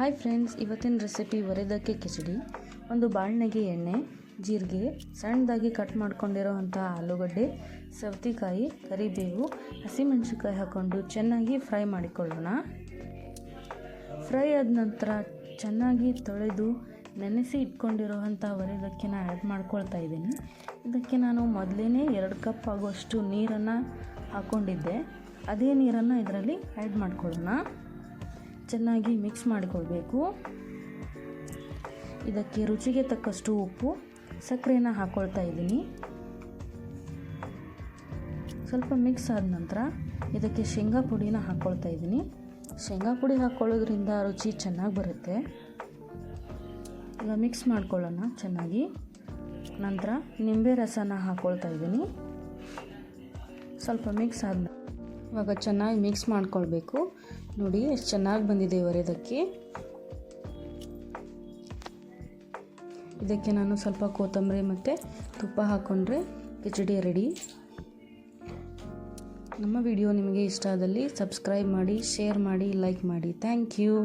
Hi friends ಇವತ್ತಿನ recipe ಒರೆದಕ್ಕೆ ಕಿಚಡಿ. ಒಂದು ಬಾಳ್ನೆಗೆ ಎಣ್ಣೆ, ಜೀರಿಗೆ, ಸಣ್ಣದಾಗಿ ಕಟ್ ಮಾಡ್ಕೊಂಡಿರೋ ಅಂಥ ಆಲೂಗಡ್ಡೆ, ಸೌತೆಕಾಯಿ, ಕರಿಬೇವು, ಹಸಿಮೆಣಸಿನ್ಕಾಯಿ ಹಾಕ್ಕೊಂಡು ಚೆನ್ನಾಗಿ ಫ್ರೈ ಮಾಡಿಕೊಳ್ಳೋಣ. ಫ್ರೈ ಆದ ನಂತರ ಚೆನ್ನಾಗಿ ತೊಳೆದು ನೆನೆಸಿ ಇಟ್ಕೊಂಡಿರೋ ಅಂಥ ಒರೆದಕ್ಕಿನ ಆ್ಯಡ್ ಮಾಡ್ಕೊಳ್ತಾ ಇದ್ದೀನಿ. ಇದಕ್ಕೆ ನಾನು ಮೊದಲೇ ಎರಡು ಕಪ್ ಆಗುವಷ್ಟು ನೀರನ್ನು ಹಾಕ್ಕೊಂಡಿದ್ದೆ ಅದೇ ನೀರನ್ನು ಇದರಲ್ಲಿ ಆ್ಯಡ್ ಮಾಡ್ಕೊಳ್ಳೋಣ. ಚೆನ್ನಾಗಿ ಮಿಕ್ಸ್ ಮಾಡಿಕೊಳ್ಬೇಕು. ಇದಕ್ಕೆ ರುಚಿಗೆ ತಕ್ಕಷ್ಟು ಉಪ್ಪು, ಸಕ್ಕರೆನ ಹಾಕ್ಕೊಳ್ತಾ ಇದ್ದೀನಿ. ಸ್ವಲ್ಪ ಮಿಕ್ಸ್ ಆದ ನಂತರ ಇದಕ್ಕೆ ಶೇಂಗಾ ಪುಡಿನ ಹಾಕ್ಕೊಳ್ತಾ ಇದ್ದೀನಿ. ಶೇಂಗಾ ಪುಡಿ ಹಾಕ್ಕೊಳ್ಳೋದ್ರಿಂದ ರುಚಿ ಚೆನ್ನಾಗಿ ಬರುತ್ತೆ. ಈಗ ಮಿಕ್ಸ್ ಮಾಡ್ಕೊಳ್ಳೋಣ ಚೆನ್ನಾಗಿ. ನಂತರ ನಿಂಬೆ ರಸನ ಹಾಕ್ಕೊಳ್ತಾ ಇದ್ದೀನಿ. ಸ್ವಲ್ಪ ಮಿಕ್ಸ್ ಆದ ಇವಾಗ ಚೆನ್ನಾಗಿ ಮಿಕ್ಸ್ ಮಾಡ್ಕೊಳ್ಬೇಕು. ನೋಡಿ, ಎಷ್ಟು ಚೆನ್ನಾಗಿ ಬಂದಿದೆ ಒರೆದಕ್ಕೆ ಇದಕ್ಕೆ ನಾನು ಸ್ವಲ್ಪ ಕೊತ್ತಂಬರಿ ಮತ್ತು ತುಪ್ಪ ಹಾಕ್ಕೊಂಡ್ರೆ ಕಿಚಡಿ ರೆಡಿ ನಮ್ಮ ವಿಡಿಯೋ ನಿಮಗೆ ಇಷ್ಟ ಆದಲ್ಲಿ ಸಬ್ಸ್ಕ್ರೈಬ್ ಮಾಡಿ ಶೇರ್ ಮಾಡಿ ಲೈಕ್ ಮಾಡಿ. Thank you